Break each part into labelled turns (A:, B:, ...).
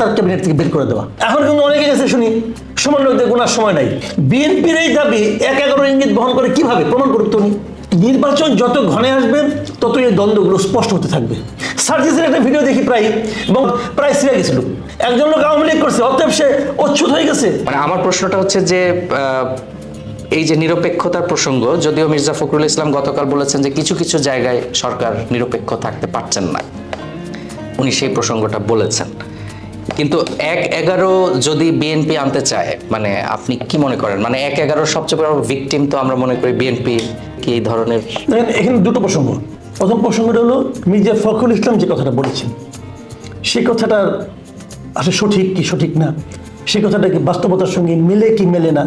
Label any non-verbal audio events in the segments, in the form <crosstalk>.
A: তার ক্যাবিনেট থেকে বের করে দেওয়া। এখন কিন্তু অনেকে গেছে, শুনি সমন্বয়কদের গোনার সময় নাই। বিএনপির এই দাবি এক এগারো ইঙ্গিত বহন করে কীভাবে? প্রমাণ করুক তো উনি। নির্বাচন যত ঘনে আসবে তত এই দ্বন্দ্বগুলো স্পষ্ট হতে থাকবে। সার্জিসের একটা ভিডিও দেখি প্রায়, এবং প্রায় সিরিয়া গেছিল। একজন লোক আওয়ামী লীগ করছে, অতএব সে অচ্ছুত হয়ে গেছে।
B: মানে আমার প্রশ্নটা হচ্ছে যে এই যে নিরপেক্ষতার প্রসঙ্গ, যদিও মির্জা ফখরুল ইসলাম গতকাল বলেছেন যে কিছু কিছু জায়গায় সরকার নিরপেক্ষ থাকতে পারছেন না, উনি সেই প্রসঙ্গটা বলেছেন। কিন্তু এক এগারো যদি বিএনপি আনতে চায় মানে আপনি কি মনে করেন? মানে এক এগারোর সবচেয়ে বড় ভিকটিম তো আমরা মনে করি বিএনপি কি এই ধরনের?
A: এখানে দুটো প্রসঙ্গ। প্রথম প্রসঙ্গটা হলো, মির্জা ফখরুল ইসলাম যে কথাটা বলেছেন সেই কথাটা আসলে সঠিক কি সঠিক না? সেই কথাটা কি বাস্তবতার সঙ্গে মেলে কি মেলে না?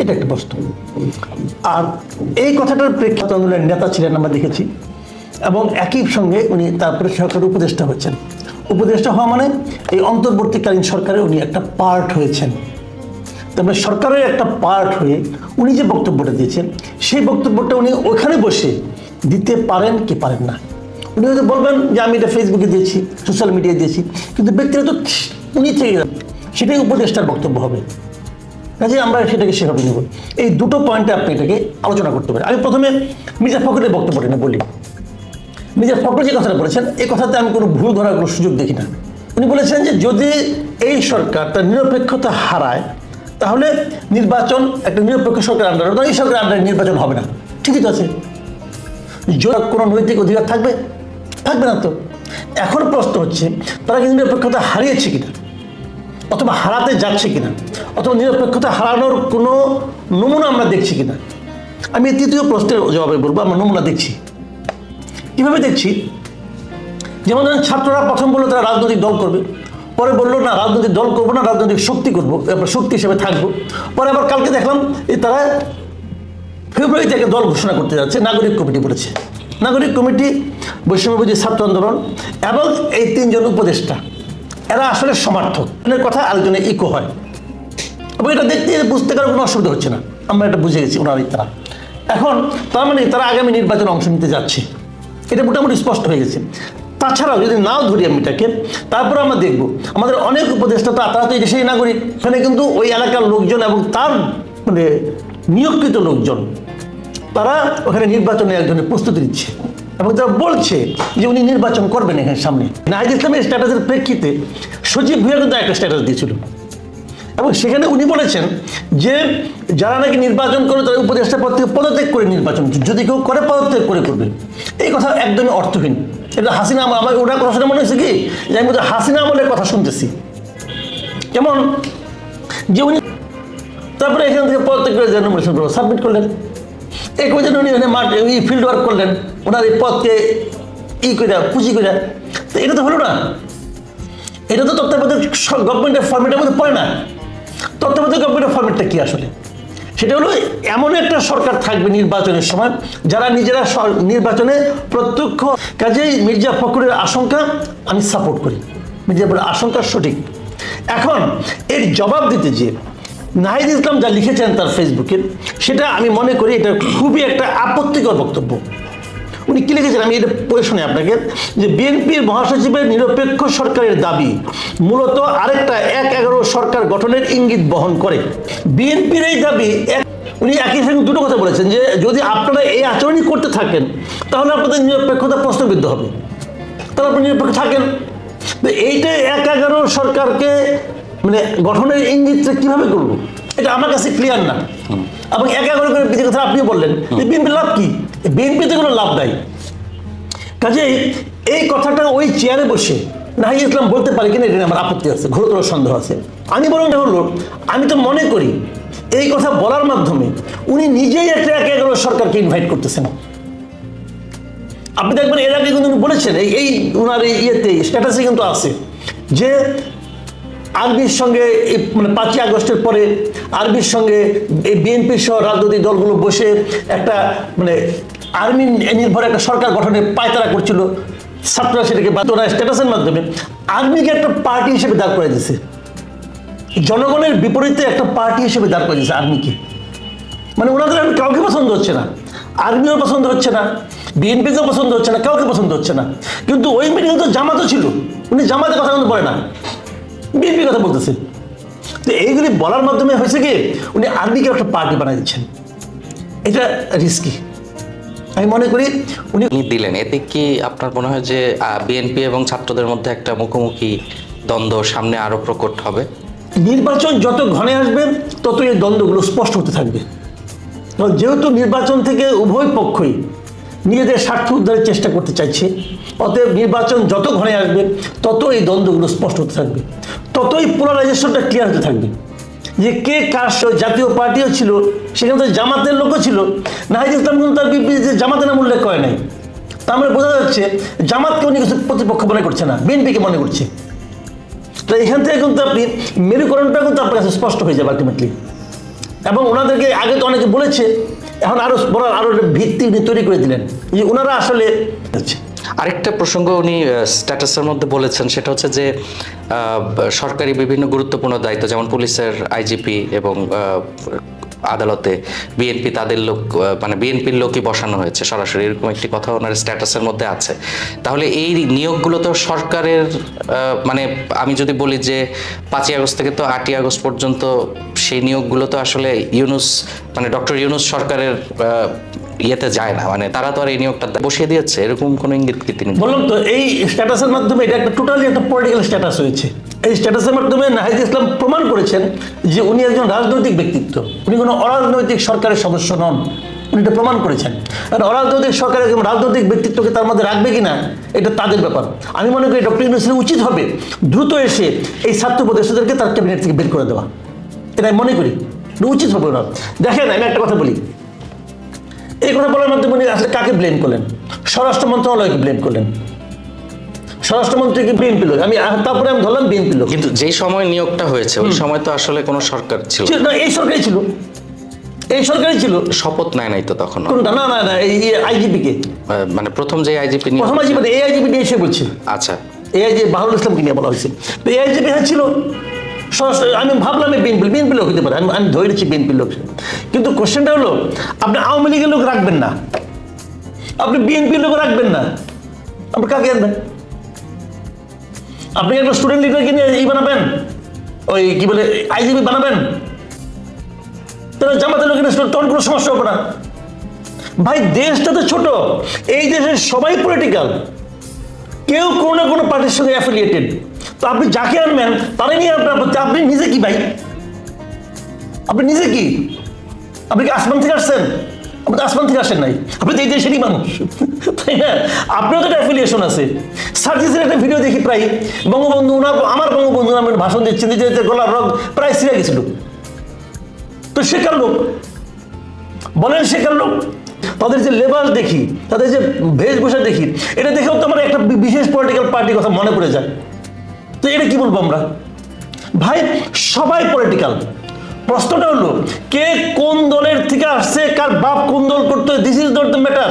A: এটা একটা প্রশ্ন। আর এই কথাটার প্রেক্ষিত আন্দোলনের নেতা ছিলেন, আমরা দেখেছি। এবং একই সঙ্গে উনি তারপরে সরকারের উপদেষ্টা হচ্ছেন উপদেষ্টা হওয়া মানে এই অন্তর্বর্তীকালীন সরকারে উনি একটা পার্ট হয়েছেন। তবে সরকারের একটা পার্ট হয়ে উনি যে বক্তব্যটা দিয়েছেন, সেই বক্তব্যটা উনি ওখানে বসে দিতে পারেন কি পারেন না। উনি হয়তো বলবেন যে আমি এটা ফেসবুকে দিয়েছি সোশ্যাল মিডিয়ায় দিয়েছি, কিন্তু ব্যক্তিগত উনি থেকে সেটাই উপদেষ্টার বক্তব্য হবে। কাজে আমরা সেটাকে সেভাবে নেব। এই দুটো পয়েন্টে আপনি এটাকে আলোচনা করতে পারেন। আমি প্রথমে মির্জা ফখরের বক্তব্যটা বলি। মির্জা ফখর যে কথাটা বলেছেন এই কথাতে আমি কোনো ভুল ধরার কোনো সুযোগ দেখি না। উনি বলেছেন যে যদি এই সরকার তার নিরপেক্ষতা হারায়, তাহলে নির্বাচন একটা নিরপেক্ষ সরকার আন্ডারে এই সরকার আন্ডারে নির্বাচন হবে না। ঠিকই তো আছে। যদি কোনো নৈতিক অধিকার থাকবে থাকবে না তো। এখন প্রশ্ন হচ্ছে, তারা কি নিরপেক্ষতা হারিয়েছে কিনা? অথবা হারাতে যাচ্ছে কিনা? অথবা নিরপেক্ষতা হারানোর কোনো নমুনা আমরা দেখছি কিনা? আমি তৃতীয় প্রশ্নের জবাবে বলব, আমরা নমুনা দেখছি। কীভাবে দেখছি। যেমন ধরেন ছাত্ররা প্রথম বলল তারা রাজনৈতিক দল করবে, পরে বলল না রাজনৈতিক দল করব না, রাজনৈতিক শক্তি করব শক্তি হিসেবে থাকব। পরে আবার কালকে দেখলাম এই তারা ফেব্রুয়ারি থেকে দল ঘোষণা করতে যাচ্ছে, নাগরিক কমিটি বলেছে। নাগরিক কমিটি বৈষম্যবিধি ছাত্র আন্দোলন এবং এই তিনজন উপদেষ্টা, এরা আসলে সমর্থক। কথা আরেকজনে ইকো হয়। এবং এটা দেখতে বুঝতে কারও কোনো অসুবিধা হচ্ছে না। আমরা এটা বুঝে গেছি, ওনারই তারা। এখন তার মানে তারা আগামী নির্বাচনে অংশ নিতে যাচ্ছে। এটা মোটামুটি স্পষ্ট হয়ে গেছে। তাছাড়াও যদি নাও ধরি আমি এটাকে, তারপরে আমরা দেখব, আমাদের অনেক উপদেষ্টা তো তারা তো এই দেশের নাগরিক। এখানে কিন্তু ওই এলাকার লোকজন এবং তার মানে নিয়োগকৃত লোকজন, তারা ওখানে নির্বাচনে একজনের প্রস্তুতি নিচ্ছে এবং তারা বলছে যে উনি নির্বাচন করবেন এখানে সামনে। নাহিদ ইসলামের স্ট্যাটাসের প্রেক্ষিতে সচিব ভুয়া কিন্তু একটা স্ট্যাটাস দিয়েছিল। এবং সেখানে উনি বলেছেন যে যারা নাকি নির্বাচন করে তারা উপদেষ্টা পদ থেকে পদত্যাগ করে নির্বাচন যদি কেউ করে, পদত্যাগ করে করবে। এই কথা একদমই অর্থহীন। এটা হাসিনা আমল। আমার ওটা কথাটা মনে হয়েছে কি? যে আমি হাসিনা আমলের কথা শুনতেছি। কেমন? যে উনি তারপরে এখান থেকে পদত্যাগ করে যে নমিনেশন সাবমিট করলেন। এই করে উনি মাঠ ফিল্ড ওয়ার্ক করলেন, ওনার এই পদকে ই করে পুঁজি করে তো এটা তো হলো না। এটা তো তত্ত্বাবধায়ক গভর্নমেন্টের ফর্মেটের মধ্যে পড়ে না। তত্ত্বাবধায়ক গভর্নমেন্টের ফর্মেটটা কি আসলে? সেটা হলো এমন একটা সরকার থাকবে নির্বাচনের সময়, যারা নিজেরা নির্বাচনে প্রত্যক্ষ কাজেই মির্জা ফখরের আশঙ্কা আমি সাপোর্ট করি। মির্জা ফখরের আশঙ্কা সঠিক। এখন এর জবাব দিতে যে নাহিদ ইসলাম যা লিখেছেন তার ফেসবুকে সেটা আমি মনে করি এটা খুবই একটা আপত্তিকর বক্তব্য। উনি কি লিখেছেন? আমি এটা পড়ে শুনি আপনাকে। যে বিএনপির মহাসচিবের নিরপেক্ষ সরকারের দাবি মূলত আরেকটা এক এগারো সরকার গঠনের ইঙ্গিত বহন করে। বিএনপির এই দাবি এক উনি একই সঙ্গে দুটো কথা বলেছেন যে যদি আপনারা এই আচরণই করতে থাকেন তাহলে আপনাদের নিরপেক্ষতা প্রশ্নবিদ্ধ হবে। তাহলে আপনি নিরপেক্ষ থাকেন। তো এইটা এক এগারো সরকারকে মানে গঠনের ইঙ্গিতটা কীভাবে করব এটা আমার কাছে ক্লিয়ার না। এবং এক এগারো করে বিজেপি কথা আপনি বললেন। যে বিএনপির লাভ কি? বিএনপিতে কোনো লাভ নাই। কাজেই এই কথাটা ওই চেয়ারে বসে নাহিদ ইসলাম বলতে পারে কিনা এটা আমার আপত্তি আছে ঘোরতর সন্দেহ আছে। আমি বরং হলো আমি তো মনে করি এই কথা বলার মাধ্যমে উনি নিজেই একটা এক এগারো সরকারকে ইনভাইট করতেছেন। আপনি দেখবেন এর আগে কিন্তু উনি বলেছেন, এই ওনার ইয়েতে স্ট্যাটাসে কিন্তু আছে যে আরবির সঙ্গে মানে পাঁচই আগস্টের পরে আরবির সঙ্গে এই বিএনপি সহ রাজনৈতিক দলগুলো বসে একটা মানে আর্মি নির্ভর একটা সরকার গঠনের পায়তারা করছিল। ছাত্ররা সেটাকে বাদ ওরা স্ট্যাটাসের মাধ্যমে। আর্মিকে একটা পার্টি হিসেবে দাঁড় করে দিয়েছে জনগণের বিপরীতে একটা পার্টি হিসেবে দাঁড় করে দিয়েছে আর্মিকে। মানে ওনাদের আমি কাউকে পছন্দ হচ্ছে না। আর্মিও পছন্দ হচ্ছে না, বিএনপিকেও পছন্দ হচ্ছে না, কাউকে পছন্দ হচ্ছে না। কিন্তু ওই মিটিংয়ে তো জামাতও ছিল। উনি জামাতের কথা কিন্তু বলে না। বিএনপি কথা বলতেছে। তো এইগুলি বলার মাধ্যমে হয়েছে কি, উনি আর্মিকে একটা পার্টি বানাই দিচ্ছেন। এটা রিস্কি আমি মনে করি উনি
B: উনি দিলেন। এতে কি আপনার মনে হয় যে বিএনপি এবং ছাত্রদের মধ্যে একটা মুখোমুখি দ্বন্দ্ব সামনে আরও প্রকট হবে?
A: নির্বাচন যত ঘনে আসবে তত এই দ্বন্দ্বগুলো স্পষ্ট হতে থাকবে। যেহেতু নির্বাচন থেকে উভয় পক্ষই নিজেদের স্বার্থ উদ্ধারের চেষ্টা করতে চাইছে অতএব নির্বাচন যত ঘনে আসবে তত এই দ্বন্দ্বগুলো স্পষ্ট হতে থাকবে। ততই পোলারাইজেশনটা ক্লিয়ার হতে থাকবে। যে কে কার জাতীয় পার্টিও ছিল, সেখানে তো জামাতের লোকও ছিল। নাহিদ ইসলাম কিন্তু তার বিবৃতিতে জামাতের নাম উল্লেখ করে নাই। তার মানে বোঝা যাচ্ছে জামাতকে উনি কিছু প্রতিপক্ষ মনে করছে না, বিএনপিকে মনে করছে। তো এখান থেকে কিন্তু আপনি মেরুকরণটা কিন্তু আপনার কাছে স্পষ্ট হয়ে যাবে আলটিমেটলি এবং ওনাদেরকে আগে তো অনেকে বলেছে, এখন আরও বড় আরও ভিত্তি উনি তৈরি করে দিলেন। যে ওনারা আসলে আচ্ছা
B: আরেকটা প্রসঙ্গ উনি স্ট্যাটাসের মধ্যে বলেছেন, সেটা হচ্ছে যে সরকারি বিভিন্ন গুরুত্বপূর্ণ দায়িত্ব, যেমন পুলিশের আইজিপি এবং আদালতে বিএনপি তাদের লোক মানে বিএনপির লোকই বসানো হয়েছে। সরাসরি এরকম একটি কথা ওনার স্ট্যাটাসের মধ্যে আছে। তাহলে এই নিয়োগগুলো তো সরকারের মানে আমি যদি বলি যে, পাঁচই আগস্ট থেকে তো আটই আগস্ট পর্যন্ত সেই নিয়োগগুলো তো আসলে ইউনুস মানে ডক্টর ইউনুস সরকারের ইয়েতে যায় না। মানে তারা তো আর এই নিয়োগটা বসিয়ে দিয়েছে, এরকম কোনো ইঙ্গিত কি তিনি?
A: বললাম তো, এই স্ট্যাটাসের মাধ্যমে এটা একটা টোটালি একটা পলিটিক্যাল স্ট্যাটাস হয়েছে। এই স্ট্যাটাসের মাধ্যমে নাহিদ ইসলাম প্রমাণ করেছেন যে উনি একজন রাজনৈতিক ব্যক্তিত্ব। উনি কোনো অরাজনৈতিক সরকারের সদস্য নন। উনি এটা প্রমাণ করেছেন। আর অরাজনৈতিক সরকারের একজন রাজনৈতিক ব্যক্তিত্বকে তার মধ্যে রাখবে কিনা এটা তাদের ব্যাপার। আমি মনে করি ডক্টর ইউনুসের উচিত হবে। দ্রুত এসে এই ছাত্র উপদেষ্টাদেরকে তার ক্যাবিনেট থেকে বের করে দেওয়া। এটা আমি মনে করি। উচিত হবে ওনার। দেখেন, আমি একটা কথা বলি। এই কথা বলার মাধ্যমে উনি আসলে কাকে ব্লেম করলেন? স্বরাষ্ট্র মন্ত্রণালয়কে ব্লেম করলেন। স্বরাষ্ট্রমন্ত্রীকে বিএনপি লোক। আমি তারপরে আমি ধরলাম বিএনপি লোক।
B: কিন্তু যেই সময় নিয়োগটা হয়েছে ওই সময় তো আসলে কোনো সরকার ছিল না।
A: এই সরকারই ছিল। এই সরকারই ছিল।
B: শপথ নেয় নাই তো তখন
A: কোনটা? না না না এই
B: মানে প্রথম যে আইজিপি নিয়োগ
A: প্রথম আইজিপি এই আইজিপি নিয়ে এসে বলছে
B: আচ্ছা।
A: এই আইজি বাহুল ইসলামকে নিয়ে বলা হয়েছে। তো এই আইজিপি হ্যাঁ ছিল। আমি ভাবলাম বিএনপি বিএনপি লোক হতে পারে, আমি আমি ধরে নিচ্ছি বিএনপি লোক কিন্তু কোশ্চেনটা হলো, আপনি আওয়ামী লীগের লোক রাখবেন না। আপনি বিএনপির লোক রাখবেন না। আপনি কাকে আনবেন আপনি একটা স্টুডেন্ট লিডারকে নিয়ে ই বানাবেন? ওই কি বলে, আইজিপি বানাবেন? তাহলে জামাতের লোকের তখন কোনো সমস্যা হবে না। ভাই, দেশটা তো ছোট। এই দেশের সবাই পলিটিক্যাল কেউ কোনো না কোনো পার্টির সঙ্গে অ্যাফিলিয়েটেড তো আপনি যাকে আনবেন, তারাই নিয়ে আপনার আপত্তি। আপনি নিজে কি ভাই? আপনি নিজে কি? আপনি কি আসমান থেকে আসছেন? আপনি আসমান থেকে আসেন নাই। আপনি তো এই দেশেরই মানুষ। <laughs> তাই না? আপনার তো অ্যাফিলিয়েশন আছে। সার্জিসের একটা ভিডিও দেখি প্রায়। বঙ্গবন্ধু ওনার আমার বঙ্গবন্ধু নামে ভাষণ দিচ্ছেন দিতে দিতে গলার রোগ প্রায় সিরে গেছিল। তো কার লোক? বলেন শেখার লোক? তাদের যে লেবাস দেখি, তাদের যে বেশভূষা দেখি, এটা দেখেও তো আমার একটা বিশেষ পলিটিক্যাল পার্টির কথা মনে পড়ে যায়। তো এটা কি বলব আমরা? ভাই, সবাই পলিটিক্যাল প্রশ্নটা হলো, কে কোন দলের থেকে আসছে, কার বাপ কোন দল করতে this is not the matter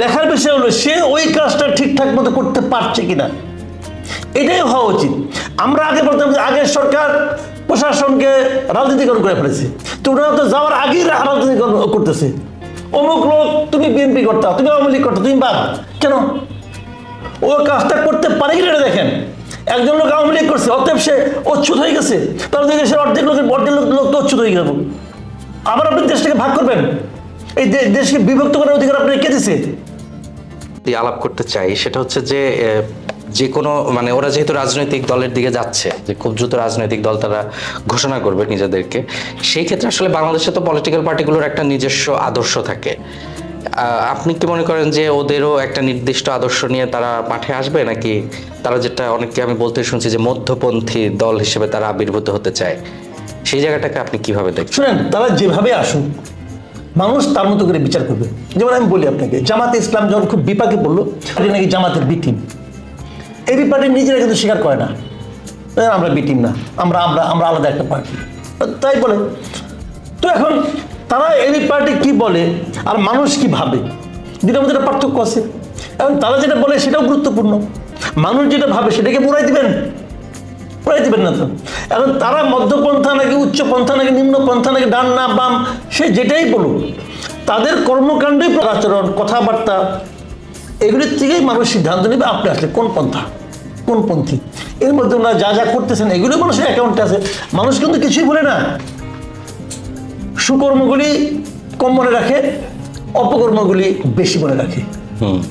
A: দেখার বিষয় হলো, সে ওই কাজটা ঠিকঠাক মতো করতে পারছে কিনা। এটাই হওয়া উচিত। আমরা আগে বলতাম যে, আগের সরকার প্রশাসনকে রাজনীতিকরণ করে ফেলেছে। তো ওনারা তো যাওয়ার আগেই রাজনীতিকরণ করতেছে। অমুক লোক, তুমি বিএনপি করতা, তুমি আওয়ামী লীগ করতা, তুমি বাদ। কেন? ও কাজটা করতে পারে কিনা এটা দেখেন একজন লোক আওয়ামী লীগ করছে অতএব সে অচ্ছুত হয়ে গেছে। তাহলে সে অর্ধেক লোকের, অর্ধেক লোক লোক তো অচ্ছুত হয়ে গেল। আবার আপনি দেশটাকে ভাগ করবেন। এই দেশকে বিভক্ত করার অধিকার আপনি কে দিছে?
B: আলাপ করতে চাই, সেটা হচ্ছে যে যে কোনো মানে ওরা যেহেতু রাজনৈতিক দলের দিকে যাচ্ছে, যে খুব দ্রুত রাজনৈতিক দল তারা ঘোষণা করবে নিজেদেরকে, সেই ক্ষেত্রে আসলে বাংলাদেশে তো পলিটিক্যাল পার্টিগুলোর একটা নিজস্ব আদর্শ থাকে। আপনি কি মনে করেন যে ওদেরও একটা নির্দিষ্ট আদর্শ নিয়ে তারা মাঠে আসবে নাকি তারা যেটা অনেককে আমি বলতে শুনছি যে মধ্যপন্থী দল হিসেবে তারা আবির্ভূত হতে চায়? সেই জায়গাটাকে আপনি কীভাবে দেখছেন?
A: শুনেন, তারা যেভাবে আসুক, মানুষ তার মতো করে বিচার করবে। যেমন আমি বলি আপনাকে, জামাতে ইসলাম যখন খুব বিপাকে পড়ল এটা নাকি জামাতের বি টিম এবি পার্টি নিজেরা কিন্তু স্বীকার করে না। আমরা বিটিম না, আমরা আমরা আমরা আলাদা একটা পার্টি তাই বলে, তো এখন তারা এবি পার্টি কি বলে আর মানুষ কি ভাবে? দুটার মধ্যে একটা পার্থক্য আছে। এবং তারা যেটা বলে সেটাও গুরুত্বপূর্ণ। মানুষ যেটা ভাবে সেটাকে পুরাই দিবেন। পড়াই দিবেন না তো। এখন তারা মধ্যপন্থা নাকি উচ্চপন্থা নাকি নিম্নপন্থা নাকি ডান না বাম, সে যেটাই বলুক, তাদের কর্মকাণ্ডই আচরণ কথাবার্তা, এগুলির থেকেই মানুষ সিদ্ধান্ত নেবে আপনি আসলে কোন পন্থা, কোন পন্থী। এর মধ্যে ওনারা যা যা করতেছেন, এগুলো মানুষের অ্যাকাউন্টে আছে। মানুষ কিন্তু কিছুই বলে না। সুকর্মগুলি কম মনে রাখে অপকর্মগুলি বেশি মনে রাখে।
B: হুম।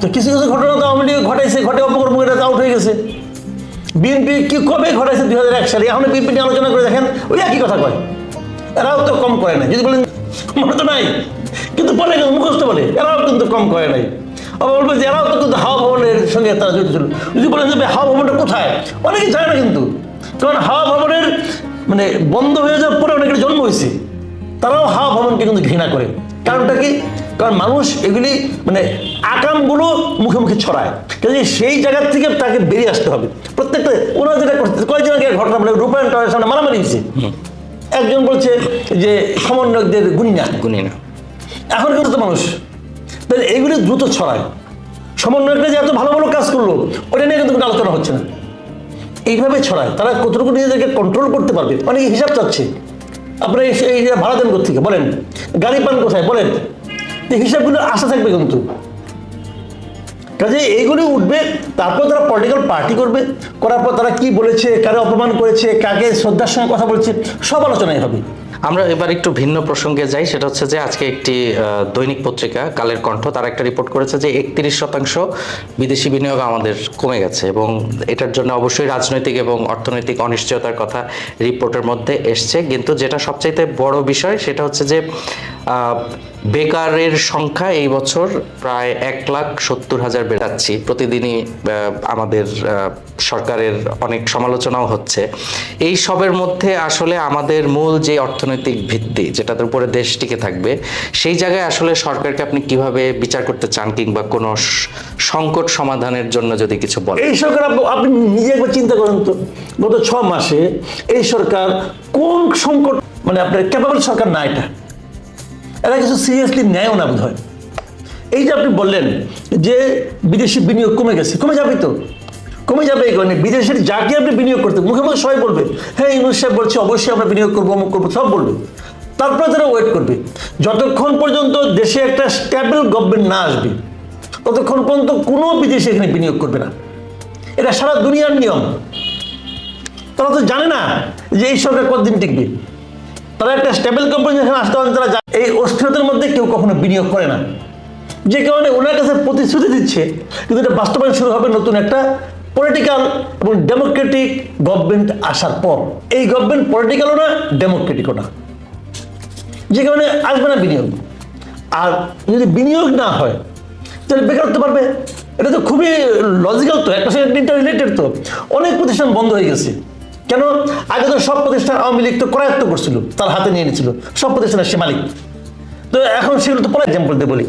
A: তো কিছু কিছু ঘটনা তো আওয়ামী লীগ ঘটাইছে ঘটে অপকর্ম অপকর্মগুলো আউট হয়ে গেছে। বিএনপি কি কবে ঘটাইছে দুই হাজার এক সালে? এখন বিএনপি নিয়ে আলোচনা করে দেখেন ওই একই কথা কয়। এরাও তো কম করে না যদি বলেন মনে তো নাই। কিন্তু বলে কিন্তু মুখস্থ বলে। এরাও কিন্তু কম করে নাই। আবার বলবে যে এরাও তো কিন্তু হাওয়া ভবনের সঙ্গে তারা জড়িত ছিল। যদি বলেন যে হাওয়া ভবনটা কোথায়? অনেকে জানে না কিন্তু। কারণ হাওয়া ভবনের মানে বন্ধ হয়ে যাওয়ার পরে অনেকের জন্ম হয়েছে। তারাও হাওয়া ভবনকে কিন্তু ঘৃণা করে। কারণটা কি? কারণ মানুষ এগুলি মানে আকামগুলো মুখে মুখে ছড়ায়। কাজে সেই জায়গার থেকে তাকে বেরিয়ে আসতে হবে। প্রত্যেকটা ওরা যেটা করছে কয়েকদিন আগে ঘটনা মানে রূপায়ণ টাওয়ারের সামনে মারামারি হয়েছে। একজন বলছে যে সমন্বয়কদের গুণী না
B: গুনি না
A: এখন কিন্তু মানুষ। তাহলে এইগুলি দ্রুত ছড়ায়। সমন্বয়করা যে এত ভালো ভালো কাজ করল ওটা নিয়ে কিন্তু কোনো আলোচনা হচ্ছে না। এইভাবে ছড়ায়। তারা কতটুকু নিজেদেরকে কন্ট্রোল করতে পারবে? অনেকে হিসাব চাচ্ছে। আপনারা এই এই ভাড়া দেন কোথেকে বলেন, গাড়ি পান কোথায়? বলেন হিসাবগুলো আশা থাকবে কিন্তু। কাজে এইগুলি উঠবে, তারপর তারা পলিটিক্যাল পার্টি করবে, করার পর তারা কি বলেছে, কারে অপমান করেছে, কাকে শ্রদ্ধার সঙ্গে কথা বলছে, সব আলোচনাই হবে।
B: আমরা এবার একটু ভিন্ন প্রসঙ্গে যাই, সেটা হচ্ছে যে আজকে একটি দৈনিক পত্রিকা, কালের কণ্ঠ, তার একটা রিপোর্ট করেছে যে একত্রিশ শতাংশ বিদেশি বিনিয়োগ আমাদের কমে গেছে এবং এটার জন্য অবশ্যই রাজনৈতিক এবং অর্থনৈতিক অনিশ্চয়তার কথা রিপোর্টের মধ্যে এসছে। কিন্তু যেটা সবচাইতে বড় বিষয়, সেটা হচ্ছে যে বেকারের সংখ্যা এই বছর প্রায় এক লাখ সত্তর হাজার বেড়াচ্ছি। প্রতিদিনই আমাদের সরকারের অনেক সমালোচনাও হচ্ছে। এই সবের মধ্যে আসলে আমাদের মূল যে অর্থনৈতিক ভিত্তি, যেটার উপরে দেশ টিকে থাকবে, সেই জায়গায় আসলে সরকারকে আপনি কীভাবে বিচার করতে চান কিংবা কোনো সংকট সমাধানের জন্য যদি কিছু বলেন।
A: এই সরকার আপ- আপনি নিজে একবার চিন্তা করেন তো, গত ছ মাসে এই সরকার কোন সংকট মানে আপনার ক্যাপাবল সরকার না এটা। এরা কিছু সিরিয়াসলি নেয়ও না বোধ হয় এই যে আপনি বললেন যে বিদেশি বিনিয়োগ কমে গেছে, কমে যাবে তো। কমে যাবে এই কারণে বিদেশের যাকে আপনি বিনিয়োগ করতে, মুখে মুখে সবাই বলবে হ্যাঁ ইউনুস সাহেব বলছে, অবশ্যই আমরা বিনিয়োগ করব, অমুক করব, সব বলবে। তারপরে তারা ওয়েট করবে। যতক্ষণ পর্যন্ত দেশে একটা স্ট্যাবল গভর্নমেন্ট না আসবে, ততক্ষণ পর্যন্ত কোনো বিদেশি এখানে বিনিয়োগ করবে না। এটা সারা দুনিয়ার নিয়ম। তারা তো জানে না যে এই সরকার কতদিন টিকবে। তারা একটা স্টেবল কোম্পানি যখন আসতে পারেন, তারা এই অস্থিরতার মধ্যে কেউ কখনো বিনিয়োগ করে না। যে কারণে ওনার কাছে প্রতিশ্রুতি দিচ্ছে, কিন্তু এটা বাস্তবায়ন শুরু হবে নতুন একটা পলিটিক্যাল এবং ডেমোক্রেটিক গভর্নমেন্ট আসার পর। এই গভর্নমেন্ট পলিটিক্যালও না ডেমোক্রেটিকও না। যে কারণে আসবে না বিনিয়োগ। আর যদি বিনিয়োগ না হয়, তাহলে বেকারত্ব পারবে এটা তো খুবই লজিক্যাল তো, একটা সঙ্গে রিলেটেড তো। অনেক প্রতিষ্ঠান বন্ধ হয়ে গেছে। কেন? আগে তো সব প্রতিষ্ঠান আওয়ামী লীগ তো করায়ত্ত করছিল, তার হাতে নিয়ে নিয়েছিল সব প্রতিষ্ঠানের সে মালিক। তো এখন সেগুলো তো পরে এক্সাম্পল দিয়ে বলি।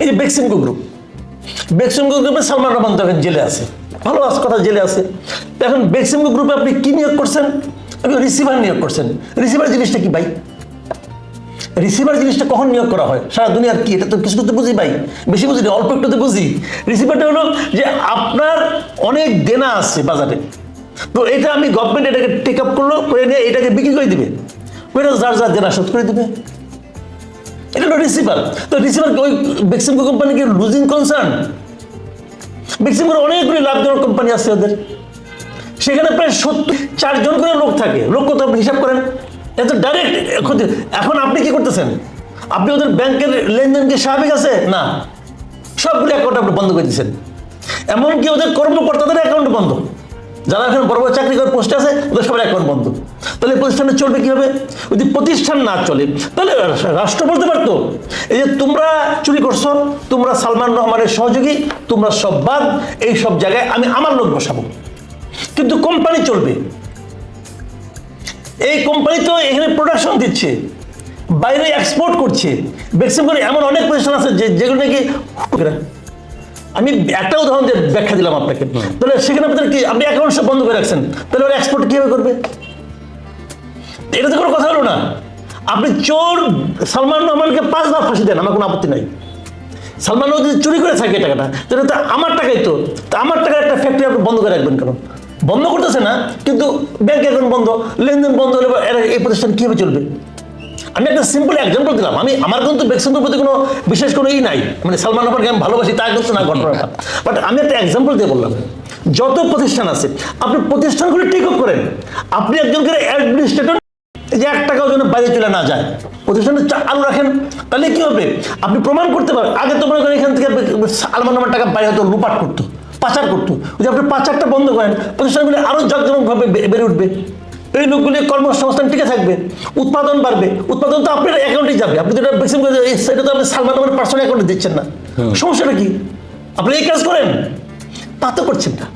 A: এই যে বেক্সিমকো গ্রুপ বেক্সিমকো গ্রুপে সালমান রহমান তো এখন জেলে আছে। ভালো আছে কথা জেলে আছে। এখন বেক্সিমকো গ্রুপে আপনি কি নিয়োগ করছেন? আপনি রিসিভার নিয়োগ করছেন। রিসিভার জিনিসটা কি ভাই? রিসিভার জিনিসটা কখন নিয়োগ করা হয়? সারা দুনিয়ার কি? এটা তো কিছু তো বুঝি ভাই। বেশি বুঝি অল্প একটু তো বুঝি। রিসিভারটা হলো যে আপনার অনেক দেনা আছে বাজারে। তো এটা আমি গভর্নমেন্ট এটাকে টেক আপ করল, করে নিয়ে এটাকে বিক্রি করে দিবে। ওইটা যার যার দেনা শোধ করে দিবে। এটা হলো রিসিভার তো রিসিভার ওই বেক্সিমকো কোম্পানি কি লুজিং কনসার্ন বেক্সিমকোর অনেকগুলি লাভজনক কোম্পানি আছে ওদের। সেখানে প্রায় সত্তর চারজন করে লোক থাকে। লোক কত আপনি হিসাব করেন? এত ডাইরেক্ট ক্ষতি। এখন আপনি কি করতেছেন? আপনি ওদের ব্যাংকের লেনদেন কি স্বাভাবিক আছে? না। সবগুলো অ্যাকাউন্ট আপনি বন্ধ করে দিচ্ছেন এমনকি ওদের কর্মকর্তাদের অ্যাকাউন্ট বন্ধ। যারা এখন বড় বড় চাকরি করে পোস্টে আছে, ওদের সবার অ্যাকাউন্ট বন্ধ। তাহলে প্রতিষ্ঠানটা চলবে কীভাবে? যদি প্রতিষ্ঠান না চলে, তাহলে রাষ্ট্র বলতে পারতো, এই যে তোমরা চুরি করছ, তোমরা সালমান রহমানের সহযোগী, তোমরা সব বাদ, এই সব জায়গায় আমি আমার লোক বসাবো। কিন্তু কোম্পানি চলবে। এই কোম্পানি তো এখানে প্রোডাকশন দিচ্ছে, বাইরে এক্সপোর্ট করছে। বেক্সিম করে এমন অনেক প্রতিষ্ঠান আছে যেগুলো নাকি আমি একটা উদাহরণ দিয়ে ব্যাখ্যা দিলাম আপনাকে। তাহলে সেখানে আপনাদের কি আপনি অ্যাকাউন্ট সব বন্ধ করে রাখছেন। তাহলে ওরা এক্সপোর্ট কীভাবে করবে? এটা তো কোনো কথা হলো না। আপনি চোর সালমান রহমানকে পাঁচবার ফাঁসি দেন আমার কোনো আপত্তি নাই। সালমান রহমান যদি চুরি করে থাকে টাকাটা তাহলে তো আমার টাকাই তো। তা আমার টাকার একটা ফ্যাক্টরি আপনি বন্ধ করে রাখবেন কেন? বন্ধ করতেছে না কিন্তু ব্যাংক অ্যাকাউন্ট বন্ধ লেনদেন বন্ধ হলে এই প্রতিষ্ঠান কীভাবে চলবে? আমি একটা সিম্পল এক্সাম্পল দিলাম। আমি আমার কিন্তু বেক্সিমকোর প্রতি কোনো বিশেষ কোনো ই নাই। মানে সালমান রহমানকে আমি ভালোবাসি তা কিন্তু না ঘটনাটা। বাট আমি একটা এক্সাম্পল দিয়ে বললাম। যত প্রতিষ্ঠান আছে আপনি প্রতিষ্ঠানগুলি টেক আপ করেন। আপনি একজন করে অ্যাডমিনিস্ট্রেটর যে এক টাকাও যেন বাইরে চলে না যায়। প্রতিষ্ঠানে চালু রাখেন। তাহলে কি হবে? আপনি প্রমাণ করতে পারবেন আগে তো মনে করেন এখান থেকে আলমান নামের টাকা বাইরে হতো লুপাট করতো পাচার করতো। যদি আপনি পাচারটা বন্ধ করেন প্রতিষ্ঠানগুলি আরও জাঁকজমকভাবে বেড়ে উঠবে। এই লোকগুলি কর্মসংস্থান টিকে থাকবে উৎপাদন বাড়বে উৎপাদন তো আপনার অ্যাকাউন্টে যাবে। আপনি যেটা বেশি করে এই- সেটা তো আপনি সালমান আমার পার্সোনাল অ্যাকাউন্টে দিচ্ছেন না। সমস্যাটা কি? আপনি এই কাজ করেন তা তো করছেন না।